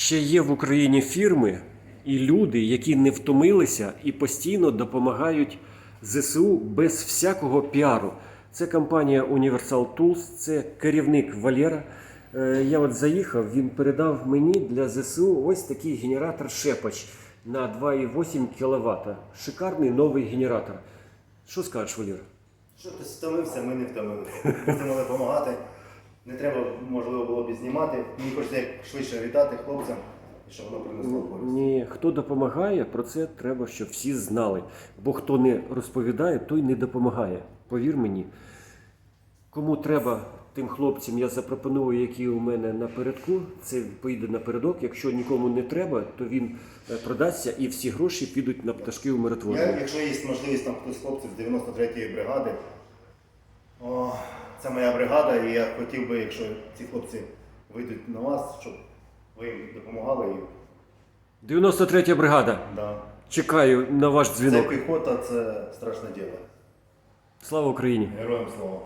Ще є в Україні фірми і люди, які не втомилися і постійно допомагають ЗСУ без всякого піару. Це компанія Universal Tools, це керівник Валера. Е, Я от заїхав, він передав мені для ЗСУ ось такий генератор Шепач на 2,8 кВт. Шикарний новий генератор. Що скажеш, Валера? Що ти стомився, ми не втомилися. Будемо допомагати. Не треба, можливо, було б і знімати. Мені хочеться як швидше вітати хлопцям, і щоб воно принесло користь. Ні, хто допомагає, про це треба, щоб всі знали. Бо хто не розповідає, той не допомагає. Повір мені. Кому треба тим хлопцям, я запропоную, які у мене напередку, це поїде напередок. Якщо нікому не треба, то він е, продасться і всі гроші підуть на пташки Я, умиротворення. якщо є можливість там хтось з хлопців з 93-ї бригади, це моя бригада, і я хотів би, якщо ці хлопці вийдуть на вас, щоб ви їм допомагали. І, 93 бригада. да. Чекаю на ваш Це дзвінок. піхота, це страшне діло. Слава Україні! Героям слава.